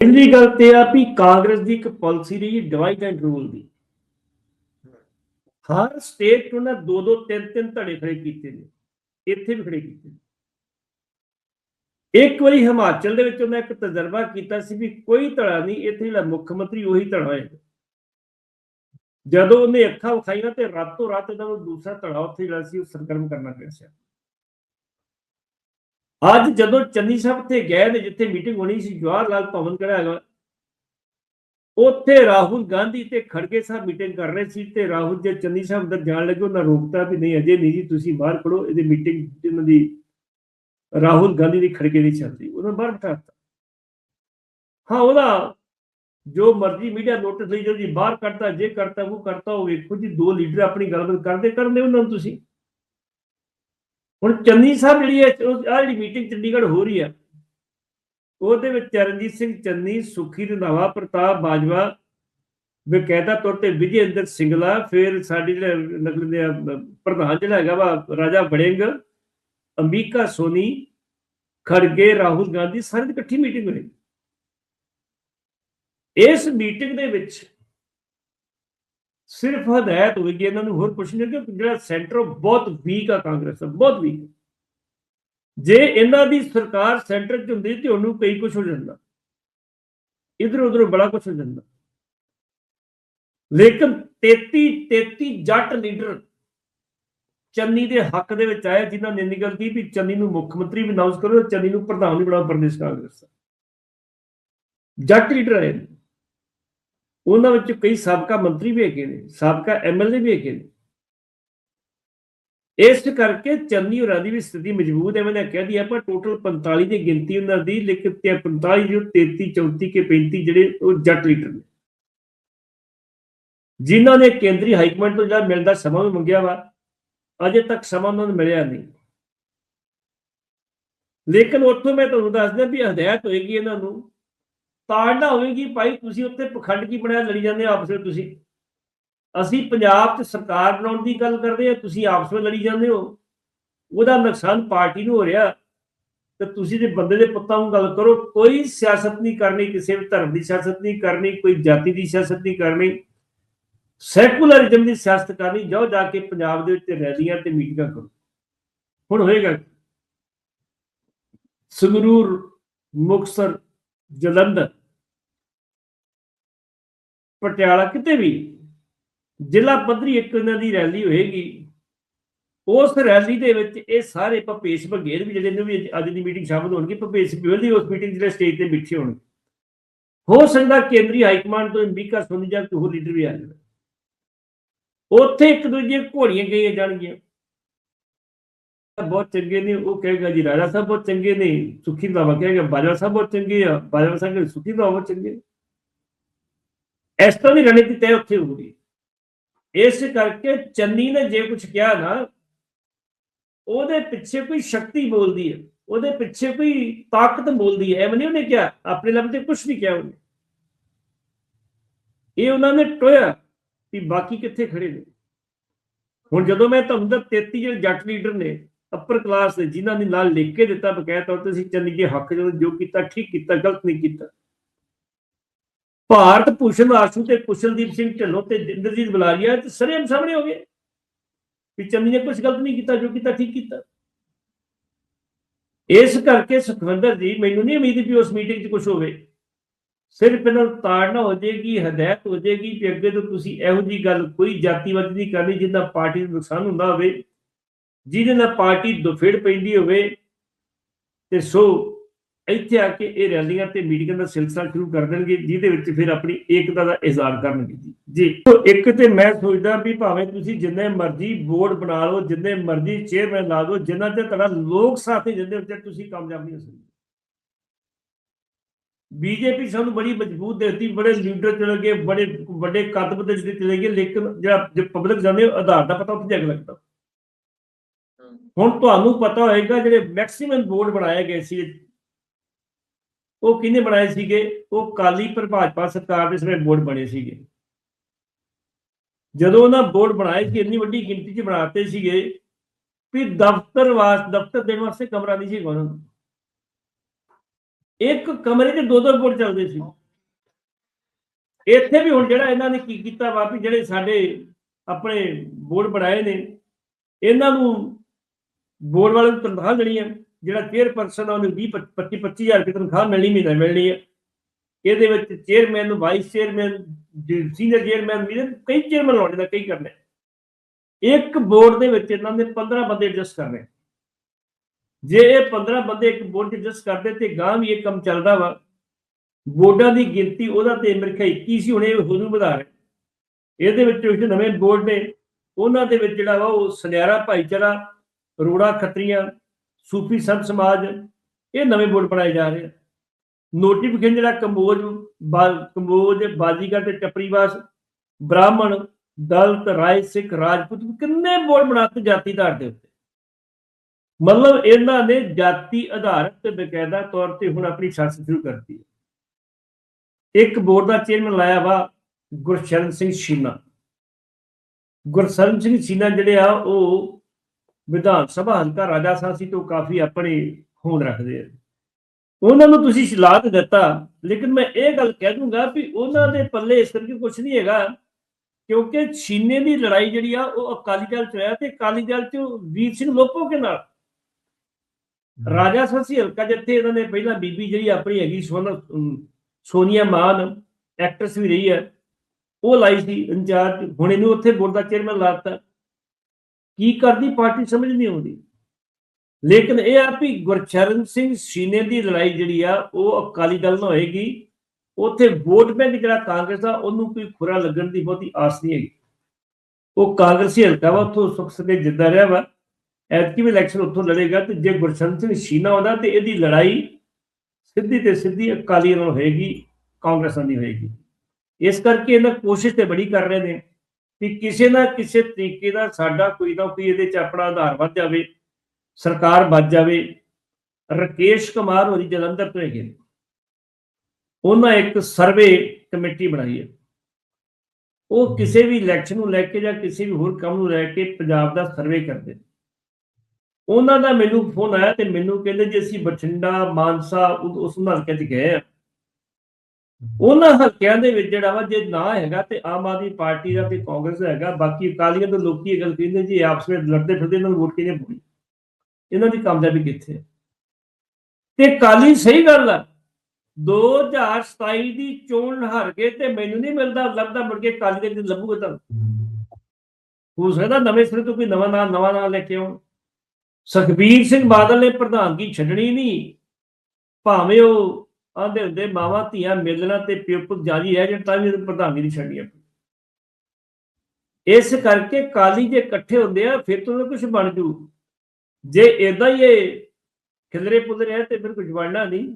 ਪਹਿਲੀ ਗੱਲ ਤੇ ਆ ਵੀ ਕਾਂਗਰਸ ਦੀ ਇੱਕ ਪਾਲਿਸੀ ਰਹੀ ਡਿਵਾਈਡ ਐਂਡ ਰੂਲ ਦੀ। ਹਰ ਸਟੇਟ ਨੂੰ ਨਾ ਦੋ ਦੋ, ਤਿੰਨ ਤਿੰਨ ਧੜੇ ਖੜੇ ਕੀਤੇ ਨੇ। ਇੱਥੇ ਵੀ ਖੜੇ ਕੀਤੇ ਨੇ। ਇੱਕ ਵਾਰੀ ਹਿਮਾਚਲ ਦੇ ਵਿੱਚ ਉਹਨਾਂ ਇੱਕ ਤਜਰਬਾ ਕੀਤਾ ਸੀ ਵੀ ਕੋਈ ਧੜਾ ਨਹੀਂ, ਇੱਥੇ ਜਿਹੜਾ ਮੁੱਖ ਮੰਤਰੀ ਉਹੀ ਧੜਾ ਹੋਏਗਾ ਜਦੋਂ ਉਹਨੇ ਅੱਖਾਂ ਵਿਖਾਈਆਂ ਤੇ ਰਾਤੋਂ ਰਾਤ ਇਹਨਾਂ ਨੂੰ ਦੂਸਰਾ ਧੜਾ ਉੱਥੇ ਜਿਹੜਾ ਸੀ, ਉਹ ਸਰਗਰਮ ਕਰਨਾ ਪਿਆ ਸੀ। ਅੱਜ ਜਦੋਂ ਚੰਨੀ ਸਾਹਿਬ ਤੇ ਗਏ ਨੇ, ਜਿੱਥੇ ਮੀਟਿੰਗ ਹੋਣੀ ਸੀ, ਜਵਾਹਰ ਲਾਲ ਭਵਨ ਕਿਹੜਾ ਹੈਗਾ? ਉੱਥੇ ਰਾਹੁਲ ਗਾਂਧੀ ਤੇ ਖੜਗੇ ਸਾਹਿਬ ਮੀਟਿੰਗ ਕਰ ਰਹੇ ਸੀ ਤੇ ਰਾਹੁਲ ਜੇ ਚੰਨੀ ਸਾਹਿਬ ਅੰਦਰ ਜਾਣ ਲੱਗੇ, ਉਹਨਾਂ ਰੋਕਤਾ ਵੀ ਨਹੀਂ, ਅਜੇ ਨਹੀਂ ਜੀ, ਤੁਸੀਂ ਬਾਹਰ ਖੜੋ, ਇਹਦੀ ਮੀਟਿੰਗ ਇਹਨਾਂ ਦੀ ਰਾਹੁਲ ਗਾਂਧੀ ਦੀ ਖੜਗੇ ਦੀ ਚੱਲਦੀ, ਉਹਨਾਂ ਬਾਹਰ ਬਿਠਾਤਾ। ਹਾਂ, ਉਹਦਾ ਜੋ ਮਰਜ਼ੀ ਮੀਡੀਆ ਨੋਟਿਸ ਲਈ ਜੋ ਜੀ, ਬਾਹਰ ਕੱਢਤਾ, ਜੇ ਕਰਤਾ, ਉਹ ਕਰਤਾ, ਉਹ ਵੇਖੋ ਜੀ, ਦੋ ਲੀਡਰ ਆਪਣੀ ਗੱਲਬਾਤ ਕਰਦੇ ਕਰਦੇ ਉਹਨਾਂ ਨੂੰ ਤੁਸੀਂ। ਹੁਣ ਚੰਨੀ ਸਾਹਿਬ ਜਿਹੜੀ ਹੈ ਆ ਜਿਹੜੀ ਮੀਟਿੰਗ ਚੰਡੀਗੜ੍ਹ ਹੋ ਰਹੀ ਹੈ ਉਹਦੇ ਵਿੱਚ ਚਰਨਜੀਤ ਸਿੰਘ ਚੰਨੀ, ਸੁਖੀ ਰੰਧਾਵਾ, ਪ੍ਰਤਾਪ ਬਾਜਵਾ, ਬਕਾਇਦਾ ਤੌਰ ਤੇ ਵਿਜੇ ਇੰਦਰ ਸਿੰਗਲਾ, ਫਿਰ ਸਾਡੀ ਜਿਹੜੇ ਨਕਲ ਦੇ ਪ੍ਰਧਾਨ ਜਿਹੜਾ ਹੈਗਾ ਵਾ, ਰਾਜਾ ਬੜਿੰਗ ਅੰਬਿਕਾ ਸੋਨੀ, ਖੜਗੇ, ਰਾਹੁਲ ਗਾਂਧੀ ਸਾਰੇ ਦੀ ਇਕੱਠੀ ਮੀਟਿੰਗ ਹੋਈ। ਇਸ ਮੀਟਿੰਗ ਦੇ ਵਿੱਚ ਸਿਰਫ ਹਦਾਇਤ ਹੋਏਗੀ ਇਹਨਾਂ ਨੂੰ ਹੋਰ ਕੁਝ ਨਹੀਂ ਕਿ ਜਿਹੜਾ ਸੈਂਟਰ ਬਹੁਤ ਵੀਕ ਆ ਕਾਂਗਰਸ ਬਹੁਤ ਵੀਕ ਜੇ ਇਹਨਾਂ ਦੀ ਸਰਕਾਰ ਸੈਂਟਰ 'ਚ ਹੁੰਦੀ ਤੇ ਉਹਨੂੰ ਕਈ ਕੁਝ ਹੋ ਜਾਂਦਾ। ਇਧਰ ਉਧਰ ਬੜਾ ਕੁਝ ਹੋ ਜਾਂਦਾ। ਲੇਕਿਨ 33 33 ਜੱਟ ਲੀਡਰ ਚੰਨੀ ਦੇ ਹੱਕ ਦੇ ਵਿੱਚ ਆਏ, ਜਿਨ੍ਹਾਂ ਨੇ ਨਿਕਲ ਕੀ ਵੀ ਚੰਨੀ ਨੂੰ ਮੁੱਖ ਮੰਤਰੀ ਵੀ ਅਨਾਉਂਸ ਕਰੋ ਚੰਨੀ ਨੂੰ ਪ੍ਰਧਾਨ ਵੀ ਬਣਾਓ, ਪ੍ਰਦੇਸ਼ ਕਾਂਗਰਸ ਦਾ। ਜੱਟ ਲੀਡਰ ਆਏ ਨੇ। ਉਹਨਾਂ ਵਿੱਚ ਕਈ ਸਾਬਕਾ ਮੰਤਰੀ ਵੀ ਹੈਗੇ ਨੇ, ਸਾਬਕਾ ਐਮਐਲਏ ਵੀ ਹੈਗੇ ਨੇ। ਇਸ ਕਰਕੇ ਚੰਨੀ ਹੋਰਾਂ ਦੀ ਵੀ ਸਥਿਤੀ ਮਜ਼ਬੂਤ ਹੈ ਮੈਨੇ ਕਹਿ ਦਿਆ ਆਪਾਂ ਟੋਟਲ 45 ਦੀ ਗਿਣਤੀ ਉਹਨਾਂ ਦੀ, ਲੇਕਿਨ ਤੇ 45 ਜੋ 33 34 ਕੇ 35 ਜਿਹੜੇ ਉਹ ਜੱਟ ਲੀਡਰ ਨੇ। ਜਿਨ੍ਹਾਂ ਨੇ ਕੇਂਦਰੀ ਹਾਈ ਕਮਾਂਡ ਤੋਂ ਜਿਹੜਾ ਮਿਲਦਾ ਸਮਾਂ ਵੀ ਮੰਗਿਆ ਵਾ, ਅਜੇ ਤੱਕ ਸਮਾਂ ਉਹਨਾਂ ਨੂੰ ਮਿਲਿਆ ਨਹੀਂ। ਲੇਕਿਨ ਉੱਥੋਂ ਮੈਂ ਤੁਹਾਨੂੰ ਦੱਸਦਾ ਵੀ ਹਦਾਇਤ ਹੋਏਗੀ ਇਹਨਾਂ ਨੂੰ ਤਾੜਨਾ ਹੋਵੇਗੀ ਭਾਈ ਤੁਸੀਂ ਉੱਥੇ ਪਖੰਡ ਕੀ ਬਣਿਆ ਲੜੀ ਜਾਂਦੇ ਆਪਸ ਵਿੱਚ ਤੁਸੀਂ? ਅਸੀਂ ਪੰਜਾਬ 'ਚ ਸਰਕਾਰ ਬਣਾਉਣ ਦੀ ਗੱਲ ਕਰਦੇ ਆ ਤੁਸੀਂ ਆਪਸ ਵਿੱਚ ਲੜੀ ਜਾਂਦੇ ਹੋ। ਉਹਦਾ ਨੁਕਸਾਨ ਪਾਰਟੀ ਨੂੰ ਹੋ ਰਿਹਾ। ਤੇ ਤੁਸੀਂ ਦੇ ਬੰਦੇ ਦੇ ਪੁੱਤਾਂ ਨੂੰ ਗੱਲ ਕਰੋ, ਕੋਈ ਸਿਆਸਤ ਨਹੀਂ ਕਰਨੀ, ਕਿਸੇ ਵੀ ਧਰਮ ਦੀ ਸਿਆਸਤ ਨਹੀਂ ਕਰਨੀ, ਕੋਈ ਜਾਤੀ ਦੀ ਸਿਆਸਤ ਨਹੀਂ ਕਰਨੀ। ਸੈਕੂਲਰਿਜ਼ਮ ਦੀ ਸਿਆਸਤ ਕਰਨੀ, ਜਾਓ ਜਾ ਕੇ ਪੰਜਾਬ ਦੇ ਉੱਤੇ ਰੈਲੀਆਂ ਤੇ ਮੀਟਿੰਗਾਂ ਕਰੋ। ਹੁਣ ਹੋਏਗਾ ਸੰਗਰੂਰ ਮੁਕਸਰ ਜਲੰਧਰ। ਪਟਿਆਲਾ ਕਿਤੇ ਵੀ ਜ਼ਿਲ੍ਹਾ ਪੱਧਰੀ ਇੱਕ ਇਹਨਾਂ ਦੀ ਰੈਲੀ ਹੋਏਗੀ। ਉਸ ਰੈਲੀ ਦੇ ਵਿੱਚ ਇਹ ਸਾਰੇ ਭਪੇਸ਼ ਬਘੇਲ ਵੀ ਜਿਹੜੇ ਨੇ ਵੀ ਅੱਜ ਦੀ ਮੀਟਿੰਗ ਸ਼ਾਮਲ ਹੋਣਗੇ। ਭਪੇਸ਼ ਬਘੇਲ ਦੀ ਉਸ ਮੀਟਿੰਗ ਜਿਹੜੇ ਸਟੇਜ ਤੇ ਬਿਠੇ ਹੋਣਗੇ। ਹੋ ਸਕਦਾ ਕੇਂਦਰੀ ਹਾਈ ਕਮਾਂਡ ਤੋਂ ਅੰਬਿਕਾ ਸੋਨੀ ਜਾਂ ਕੋਈ ਹੋਰ ਲੀਡਰ ਵੀ ਆ ਜਾਵੇ ਉੱਥੇ ਇੱਕ ਦੂਜੇ ਘੋੜੀਆਂ ਗਈਆਂ ਜਾਣਗੀਆਂ। ਬਹੁਤ ਚੰਗੇ ਨੇ, ਉਹ ਕਹੇਗਾ ਜੀ ਰਾਜਾ ਸਾਹਿਬ ਬਹੁਤ ਚੰਗੇ ਨੇ, ਸੁਖੀ ਬਾਬਾ ਕਹੇਗਾ, ਬਾਜਵਾ ਸਾਹਿਬ ਬਹੁਤ ਚੰਗੇ ਆ, ਬਾਜਵਾ ਸਾਹਿਬ ਕਹੇਗਾ ਸੁਖੀ ਬਾਬਾ ਬਹੁਤ ਚੰਗੇ ਨੇ। ਇਸ ਤਰ੍ਹਾਂ ਦੀ ਰਣਨੀਤੀ ਤੈ ਉੱਥੇ ਹੋਊਗੀ। ਇਸ ਕਰਕੇ ਚੰਨੀ ਨੇ ਜੇ ਕੁਝ ਕਿਹਾ ਨਾ, ਉਹਦੇ ਪਿੱਛੇ ਕੋਈ ਸ਼ਕਤੀ ਬੋਲਦੀ ਹੈ, ਉਹਦੇ ਪਿੱਛੇ ਕੋਈ ਤਾਕਤ ਬੋਲਦੀ ਹੈ, ਐਵੇਂ ਨਹੀਂ ਉਹਨੇ ਕਿਹਾ, ਆਪਣੇ ਲਫ਼ਜ਼ ਤੇ ਕੁਝ ਨਹੀਂ ਕਿਹਾ ਉਹਨੇ। ਇਹ ਉਹਨਾਂ ਨੇ ਟੋਇਆ ਵੀ ਬਾਕੀ ਕਿੱਥੇ ਖੜੇ ਨੇ। ਹੁਣ ਜਦੋਂ ਮੈਂ ਤੁਹਾਨੂੰ ਦਾ 33 ਜਿਹੜੇ ਜੱਟ ਲੀਡਰ ਨੇ ਅਪਰ ਕਲਾਸ ਦੇ, ਜਿਨ੍ਹਾਂ ਨੇ ਨਾਲ ਲਿਖ ਕੇ ਦਿੱਤਾ ਬਕਾਇਦਾ ਤੌਰ ਤੇ ਅਸੀਂ ਚੰਨੀ ਦੇ ਹੱਕ ਜਦੋਂ ਜੋ ਕੀਤਾ, ਠੀਕ ਕੀਤਾ, ਗਲਤ ਨਹੀਂ ਕੀਤਾ ਭਾਰਤ ਭੂਸ਼ਣ ਆਸ਼ੂ ਤੇ ਕੁਸ਼ਲਦੀਪ ਸਿੰਘ ਢਿੱਲੋਂ ਤੇ ਇੰਦਰਜੀਤ ਬਲਾਰੀਆ ਤੇ ਸਰੇਮ ਸਾਹਮਣੇ ਹੋ ਗਏ। ਵੀ ਚੰਨੀ ਨੇ ਕੁਝ ਗਲਤ ਨਹੀਂ ਕੀਤਾ, ਜੋ ਕੀਤਾ ਠੀਕ ਕੀਤਾ। ਇਸ ਕਰਕੇ ਸੁਖਵਿੰਦਰ ਜੀ, ਮੈਨੂੰ ਨਹੀਂ ਉਮੀਦ ਵੀ ਉਸ ਮੀਟਿੰਗ 'ਚ ਕੁਝ ਹੋਵੇ। ਸਿਰਫ ਇਹਨਾਂ ਨੂੰ ਤਾੜਨਾ ਹੋ ਜਾਏਗੀ, ਹਦਾਇਤ ਹੋ ਜਾਏਗੀ ਕਿ ਅੱਗੇ ਤੋਂ ਤੁਸੀਂ ਇਹੋ ਜੀ ਗੱਲ ਕੋਈ ਜਾਤੀਵਾਦੀ ਨਹੀਂ ਕਰਨੀ ਜਿਹਦਾ ਪਾਰਟੀ ਨੂੰ ਨੁਕਸਾਨ ਹੁੰਦਾ ਹੋਵੇ। ਜਿਹਦੇ ਨਾਲ ਪਾਰਟੀ ਦੁਫੇੜ ਪੈਂਦੀ ਹੋਵੇ। ਤੇ ਸੋ ਇੱਥੇ ਆ ਕੇ ਇਹ ਰੈਲੀਆਂ ਤੇ ਮੀਟਿੰਗਾਂ ਦਾ ਸਿਲਸਿਲਾ ਸ਼ੁਰੂ ਕਰ ਦੇਣਗੇ ਜਿਹਦੇ ਵਿੱਚ ਫਿਰ ਆਪਣੀ ਏਕਤਾ ਦਾ ਇਜ਼ਹਾਰ ਕਰਨਗੇ ਜੀ। ਜੀ। ਇੱਕ ਤੇ ਮੈਂ ਸੋਚਦਾ ਵੀ ਭਾਵੇਂ ਤੁਸੀਂ ਜਿੰਨੇ ਮਰਜ਼ੀ ਬੋਰਡ ਬਣਾ ਲਓ ਜਿੰਨੇ ਮਰਜ਼ੀ ਚੇਅਰਮੈਨ ਲਾ ਦਿਓ ਜਿੰਨਾ ਤੇ ਤੁਹਾਡਾ ਲੋਕ ਸਾਥੀ ਜਿੰਦੇ ਵਿੱਚ ਤੁਸੀਂ ਕਾਮਯਾਬ ਨਹੀਂ ਹੋ ਸਕਦੇ ਬੀਜੇਪੀ ਸਾਨੂੰ ਬੜੀ ਮਜ਼ਬੂਤ ਦੇਖਦੀ ਬੜੇ ਲੀਡਰ ਚਲੇ ਗਏ ਬੜੇ ਵੱਡੇ ਕਦਮ ਤੇ ਜਿਹੜੇ ਚਲੇ ਗਏ ਲੇਕਿਨ ਜਿਹੜਾ ਜੇ ਪਬਲਿਕ ਜਾਣੇ ਆਧਾਰ ਦਾ ਪਤਾ ਉੱਥੇ ਜਗ ਲੱਗਦਾ। ਹੁਣ ਤੁਹਾਨੂੰ ਪਤਾ ਹੋਏਗਾ ਜਿਹੜੇ ਮੈਕਸਿਮਮ ਬੋਰਡ ਬਣਾਏ ਗਏ ਸੀ ਉਹ ਕਿਹਨੇ ਬਣਾਏ ਸੀਗੇ? ਉਹ ਕਾਲੀ ਪਰ ਭਾਜਪਾ ਸਰਕਾਰ ਦੇ ਸਮੇਂ ਬੋਰਡ ਬਣੇ ਸੀਗੇ। ਜਦੋਂ ਉਹਨਾਂ ਬੋਰਡ ਬਣਾਏ ਸੀ, ਇੰਨੀ ਵੱਡੀ ਗਿਣਤੀ 'ਚ ਬਣਾਤੇ ਸੀਗੇ ਵੀ ਦਫ਼ਤਰ ਵਾਸ, ਦਫ਼ਤਰ ਦੇਣ ਵਾਸਤੇ ਕਮਰਾ ਨਹੀਂ ਸੀ ਉਹਨਾਂ ਨੂੰ। ਇੱਕ ਕਮਰੇ 'ਚ ਦੋ ਦੋ ਬੋਰਡ ਚੱਲਦੇ ਸੀ। ਇੱਥੇ ਵੀ ਹੁਣ ਜਿਹੜਾ ਇਹਨਾਂ ਨੇ ਕੀ ਕੀਤਾ ਵਾ ਵੀ ਜਿਹੜੇ ਸਾਡੇ ਆਪਣੇ ਬੋਰਡ ਬਣਾਏ ਨੇ, ਇਹਨਾਂ ਨੂੰ ਬੋਰਡ ਵਾਲੇ ਨੂੰ ਤਨਖਾਹ ਦੇਣੀ ਹੈ ਜਿਹੜਾ ਚੇਅਰਪਰਸਨ ਆ, ਉਹਨੂੰ 20 25 25000 ਰੁਪਏ ਤਨਖਾਹ ਮਿਲਣੀ ਮਹੀਨਾ ਮਿਲਣੀ ਹੈ ਇਹਦੇ ਵਿੱਚ chairman vice chairman senior chairman ਵੀ ਕਈ ਚੇਅਰਮੈਨ ਲਾਉਣੇ ਦਾ ਕਈ ਕਰਨੇ। ਇੱਕ ਬੋਰਡ ਦੇ ਵਿੱਚ ਇਹਨਾਂ ਨੇ 15 ਬੰਦੇ ਐਡਜਸਟ ਕਰਨੇ। ਜੇ ਇਹ 15 ਬੰਦੇ ਇੱਕ ਬੋਰਡ ਐਡਜਸਟ ਕਰਦੇ ਤੇ ਗਾਂ ਵੀ ਇਹ ਕੰਮ ਚੱਲਦਾ ਵਾ ਬੋਰਡਾਂ ਦੀ ਗਿਣਤੀ ਉਹਦਾ ਤੇ ਮੇਰੇ ਖਿਆਲ 21 ਸੀ, ਹੁਣ ਇਹ ਹੋਰ ਵਧਾ ਰਹੇ। ਇਹਦੇ ਵਿੱਚ ਜਿਹੜੇ ਨਵੇਂ ਬੋਰਡ ਨੇ, ਉਹਨਾਂ ਦੇ ਵਿੱਚ ਜਿਹੜਾ ਵਾ ਉਹ ਸੁਨਿਆਰਾ ਭਾਈਚਾਰਾ, ਰੋੜਾ ਖੱਤਰੀਆਂ ਸੂਫੀ ਸੰਤ ਸਮਾਜ ਇਹ ਨਵੇਂ ਬੋਰਡ ਬਣਾਏ ਜਾ ਰਹੇ ਆ। ਨੋਟੀਫਿਕੇਸ਼ਨ ਜਿਹੜਾ ਕੰਬੋਜ ਕੰਬੋਜ, ਬਾਜੀਗਰ ਤੇ ਟੱਪਰੀਵਾਸ, ਬ੍ਰਾਹਮਣ, ਦਲਿਤ ਰਾਏ ਸਿੱਖ, ਰਾਜਪੂਤ ਕਿੰਨੇ ਬੋਰਡ ਬਣਾਤੇ ਜਾਤੀ ਆਧਾਰ ਦੇ ਉੱਤੇ। ਮਤਲਬ ਇਹਨਾਂ ਨੇ ਜਾਤੀ ਆਧਾਰਿਤ ਤੇ ਬਕਾਇਦਾ ਤੌਰ ਤੇ ਹੁਣ ਆਪਣੀ ਸਿਆਸਤ ਸ਼ੁਰੂ ਕਰਤੀ ਹੈ। ਇੱਕ ਬੋਰਡ ਦਾ ਚੇਅਰਮੈਨ ਲਾਇਆ ਵਾ ਗੁਰਸ਼ਰਨ ਸਿੰਘ ਸ਼ੀਨਾ। ਗੁਰਸ਼ਰਨ ਸਿੰਘ ਸ਼ੀਨਾ ਜਿਹੜੇ ਆ, ਉਹ ਵਿਧਾਨ ਸਭਾ ਹਲਕਾ ਰਾਜਾ ਸਾਸੀ ਤੋਂ ਕਾਫੀ ਆਪਣੇ ਹੋਂਦ ਰੱਖਦੇ ਆ। ਉਹਨਾਂ ਨੂੰ ਤੁਸੀਂ ਸਲਾਹ ਤੇ ਦਿੱਤਾ ਲੇਕਿਨ ਮੈਂ ਇਹ ਗੱਲ ਕਹਿ ਦੂੰਗਾ ਵੀ ਉਹਨਾਂ ਦੇ ਪੱਲੇ ਇਸ ਕਰਕੇ ਕੁਝ ਨਹੀਂ ਹੈਗਾ ਕਿਉਂਕਿ ਛੀਨੇ ਦੀ ਲੜਾਈ ਜਿਹੜੀ ਆ ਉਹ ਅਕਾਲੀ ਦਲ ਚ ਹੋਇਆ ਤੇ ਅਕਾਲੀ ਦਲ ਚ ਵੀਰ ਸਿੰਘ ਲੋਪੋ ਕੇ ਨਾਲ। ਰਾਜਾ ਸਾਸੀ ਹਲਕਾ ਜਿੱਥੇ ਇਹਨਾਂ ਨੇ ਪਹਿਲਾਂ ਬੀਬੀ ਜਿਹੜੀ ਆਪਣੀ ਹੈਗੀ ਸੋਨਾ ਸੋਨੀਆ ਮਾਨ ਐਕਟਰਸ ਵੀ ਰਹੀ ਹੈ ਉਹ ਲਾਈ ਸੀ ਇੰਚਾਰਜ ਹੁਣ ਇਹਨੂੰ ਉੱਥੇ ਬੋਰਡ ਦਾ ਚੇਅਰਮੈਨ ਲਾਤਾ ਕੀ ਕਰਦੀ ਪਾਰਟੀ ਸਮਝ ਨਹੀਂ ਆਉਂਦੀ। ਲੇਕਿਨ ਇਹ ਆ ਵੀ ਗੁਰਚਰਨ ਸਿੰਘ ਸੀਨੇ ਦੀ ਲੜਾਈ ਜਿਹੜੀ ਆ, ਉਹ ਅਕਾਲੀ ਦਲ ਨਾਲ ਹੋਏਗੀ। ਉੱਥੇ ਵੋਟ ਬੈਂਕ ਜਿਹੜਾ ਕਾਂਗਰਸ ਦਾ ਉਹਨੂੰ ਕੋਈ ਖੁਰਾ ਲੱਗਣ ਦੀ ਬਹੁਤੀ ਆਸ ਨਹੀਂ ਹੈਗੀ। ਉਹ ਕਾਂਗਰਸੀ ਹਲਕਾ ਵਾ, ਉੱਥੋਂ ਸੁਖ ਸਕੇ ਜਿੱਦਾਂ ਰਿਹਾ ਵਾ। ਐਤਕੀ ਵੀ ਇਲੈਕਸ਼ਨ ਉੱਥੋਂ ਲੜੇਗਾ ਤੇ ਜੇ ਗੁਰਚਰਨ ਸਿੰਘ ਸੀਨਾ ਆਉਂਦਾ ਤੇ ਇਹਦੀ ਲੜਾਈ ਸਿੱਧੀ ਤੇ ਸਿੱਧੀ ਅਕਾਲੀ ਨਾਲ ਹੋਏਗੀ, ਕਾਂਗਰਸ ਨਾਲ ਨਹੀਂ ਹੋਏਗੀ। ਇਸ ਕਰਕੇ ਇਹਨਾਂ ਕੋਸ਼ਿਸ਼ ਤੇ ਬੜੀ ਕਰ ਰਹੇ ਨੇ। ਕਿ ਕਿਸੇ ਨਾ ਕਿਸੇ ਤਰੀਕੇ ਦਾ ਸਾਡਾ ਕੋਈ ਨਾ ਕੋਈ ਇਹਦੇ ਚ ਆਪਣਾ ਆਧਾਰ ਵੱਧ ਜਾਵੇ, ਸਰਕਾਰ ਵੱਧ ਜਾਵੇ। ਰਕੇਸ਼ ਕੁਮਾਰ ਹੋਰੀ ਜਲੰਧਰ ਤੋਂ ਹੈਗੇ ਨੇ। ਉਹਨਾਂ ਇੱਕ ਸਰਵੇ ਕਮੇਟੀ ਬਣਾਈ ਹੈ। ਉਹ ਕਿਸੇ ਵੀ ਇਲੈਕਸ਼ਨ ਨੂੰ ਲੈ ਕੇ ਜਾਂ ਕਿਸੇ ਵੀ ਹੋਰ ਕੰਮ ਨੂੰ ਲੈ ਕੇ ਪੰਜਾਬ ਦਾ ਸਰਵੇ ਕਰਦੇ ਨੇ। ਉਹਨਾਂ ਦਾ ਮੈਨੂੰ ਫੋਨ ਆਇਆ ਤੇ ਮੈਨੂੰ ਕਹਿੰਦੇ ਜੀ ਅਸੀਂ ਬਠਿੰਡਾ, ਮਾਨਸਾ ਉਸ ਹਲਕੇ 'ਚ ਗਏ ਆ। ਉਹਨਾਂ ਹਲਕਿਆਂ ਦੇ ਵਿੱਚ ਜਿਹੜਾ ਵਾ ਜੇ ਨਾ ਹੈਗਾ ਤੇ ਆਮ ਆਦਮੀ ਪਾਰਟੀ ਦਾ ਤੇ ਕਾਂਗਰਸ ਹੈਗਾ, ਬਾਕੀ ਅਕਾਲੀਆਂ ਤੋਂ ਲੋਕੀ ਇਹ ਗੱਲ ਕਹਿੰਦੇ ਜੀ ਆਪਸ ਵਿੱਚ ਲੜਦੇ ਫਿਰਦੇ, ਇਹਨਾਂ ਨੂੰ ਵੋਟ ਕਿਹਨੇ ਪਾਉਣੀ? ਇਹਨਾਂ ਦੀ ਕਾਮਯਾਬੀ ਕਿੱਥੇ ਤੇ ਕਾਲੀ ਸਹੀ ਗੱਲ ਆ। 2027 ਦੀ ਚੋਣ ਹਾਰ ਕੇ ਤੇ ਮੈਨੂੰ ਨਹੀਂ ਮਿਲਦਾ, ਲੱਭਦਾ ਮੁੜ ਕੇ ਕਾਲੀ ਦੇ ਦਿਨ ਲੱਭੂਗਾ ਤਾਂ। ਹੋ ਸਕਦਾ ਨਵੇਂ ਸਿਰੇ ਤੋਂ ਕੋਈ ਨਵਾਂ ਨਾਂ ਨਵਾਂ ਨਾਂ ਲੈ ਕੇ ਆਉਣ। ਸੁਖਬੀਰ ਸਿੰਘ ਬਾਦਲ ਨੇ ਪ੍ਰਧਾਨਗੀ ਛੱਡਣੀ ਨਹੀਂ। ਭਾਵੇਂ ਉਹ ਆਂਦੇ ਹੁੰਦੇ ਮਾਵਾਂ ਧੀਆਂ ਮਿਲਣਾ ਤੇ ਪਿਓ ਜਾਰੀ ਰਹਿ ਜਾਣ ਤਾਂ ਵੀ ਉਹਨੂੰ ਪ੍ਰਧਾਨਗੀ ਨਹੀਂ ਆਪਣੀ। ਇਸ ਕਰਕੇ ਕਾਲੀ ਜੇ ਇਕੱਠੇ ਹੁੰਦੇ ਆ, ਫਿਰ ਤੋਂ ਕੁਝ ਬਣ ਜੂ। ਜੇ ਇਦਾਂ ਹੀ ਇਹ ਖਿਲਰੇ ਪੁਲਰੇ ਹੈ ਤੇ ਫਿਰ ਕੁਝ ਬਣਨਾ ਨਹੀਂ।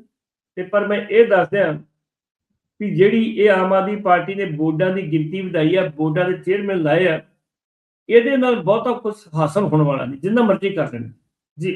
ਤੇ ਪਰ ਮੈਂ ਇਹ ਦੱਸ ਦਿਆਂ ਕਿ ਜਿਹੜੀ ਇਹ ਆਮ ਆਦਮੀ ਪਾਰਟੀ ਨੇ ਬੋਰਡਾਂ ਦੀ ਗਿਣਤੀ ਵਧਾਈ ਆ ਬੋਰਡਾਂ ਦੇ ਚੇਅਰਮੈਨ ਲਾਏ ਆ, ਇਹਦੇ ਨਾਲ ਬਹੁਤਾ ਕੁਝ ਹਾਸਲ ਹੋਣ ਵਾਲਾ ਨਹੀਂ, ਜਿੰਨਾ ਮਰਜ਼ੀ ਕਰ ਲੈਣ। ਜੀ।